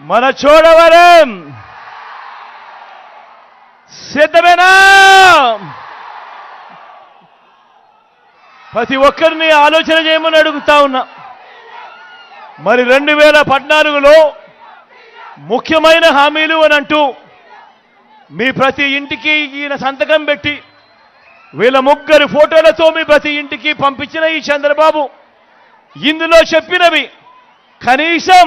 మన చూడవరం! సిద్ధమేనా? ప్రతి ఒక్కరిని ఆలోచన చేయమని అడుగుతా ఉన్నా. మరి రెండు వేల పద్నాలుగులో ముఖ్యమైన హామీలు అని అంటూ మీ ప్రతి ఇంటికి ఈయన సంతకం పెట్టి వీళ్ళ ముగ్గురు ఫోటోలతో మీ ప్రతి ఇంటికి పంపించిన ఈ చంద్రబాబు ఇందులో చెప్పినవి కనీసం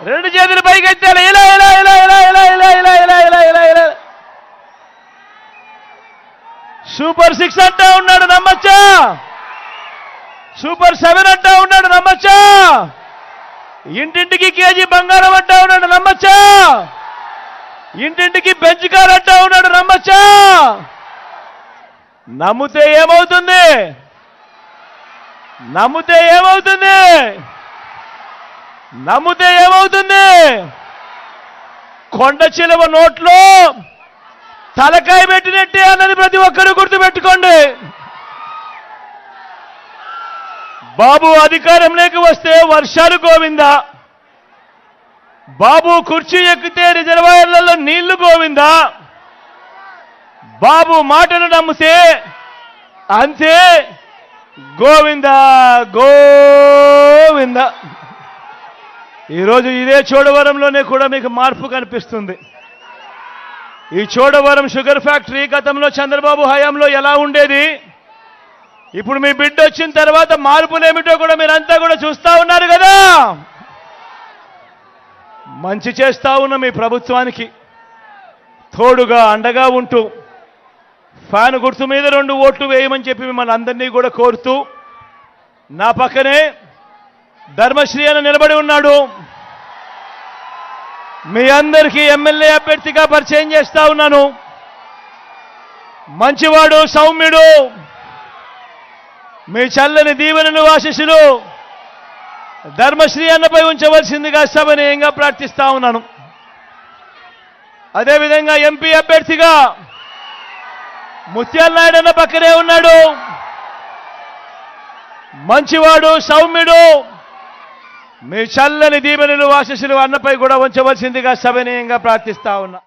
రెండు చేతులు పైకెత్తాలి ఇలా ఇలా ఇలా ఇలా ఇలా ఇలా ఇలా ఇలా ఇలా ఇలా ఇలా సూపర్ సిక్స్ అంటా ఉన్నాడు నమ్మచ్చా సూపర్ సెవెన్ అంటా ఉన్నాడు నమ్మచ్చా ఇంటింటికి కేజీ బంగారం అంటా ఉన్నాడు నమ్మచ్చా ఇంటింటికి బెంచ్ కార్ అంటా ఉన్నాడు నమ్మచ్చా నమ్మితే ఏమవుతుంది నమ్మితే ఏమవుతుంది నమ్మితే ఏమవుతుంది? కొండ చిలువ నోట్లో తలకాయ పెట్టినట్టే అన్నది ప్రతి ఒక్కరూ గుర్తుపెట్టుకోండి. బాబు అధికారంలోకి వస్తే వర్షాలు గోవిందా. బాబు కుర్చీ ఎక్కితే రిజర్వాయర్లలో నీళ్ళు గోవిందా. బాబు మాటను నమ్మితే అంతే గోవింద గోవింద. ఈరోజు ఇదే చోడవరంలోనే కూడా మీకు మార్పు కనిపిస్తుంది. ఈ చోడవరం షుగర్ ఫ్యాక్టరీ గతంలో చంద్రబాబు హయాంలో ఎలా ఉండేది? ఇప్పుడు మీ బిడ్డ వచ్చిన తర్వాత మార్పులేమిటో కూడా మీరంతా కూడా చూస్తా ఉన్నారు కదా! మంచి చేస్తా ఉన్న మీ ప్రభుత్వానికి తోడుగా అండగా ఉంటూ ఫ్యాన్ గుర్తు మీద రెండు ఓట్లు వేయమని చెప్పి మిమ్మల్ని అందరినీ కూడా కోరుతూ నా పక్కనే ధర్మశ్రీ అని నిలబడి ఉన్నాడు. మీ అందరికీ ఎమ్మెల్యే అభ్యర్థిగా పరిచయం చేస్తా ఉన్నాను. మంచివాడు సౌమ్యుడు. మీ చల్లని దీవెనలు ఆశీస్సులు ధర్మశ్రీ అన్నపై ఉంచవలసిందిగా సభనీయంగా ప్రార్థిస్తా ఉన్నాను. అదేవిధంగా ఎంపీ అభ్యర్థిగా ముత్యాల నాయుడు అన్న పక్కనే ఉన్నాడు. మంచివాడు సౌమ్యుడు. మీ చల్లని దీవెనలు ఆశీస్సులు అన్నపై కూడా ఉంచవలసిందిగా సభనీయంగా ప్రార్థిస్తా ఉన్నా.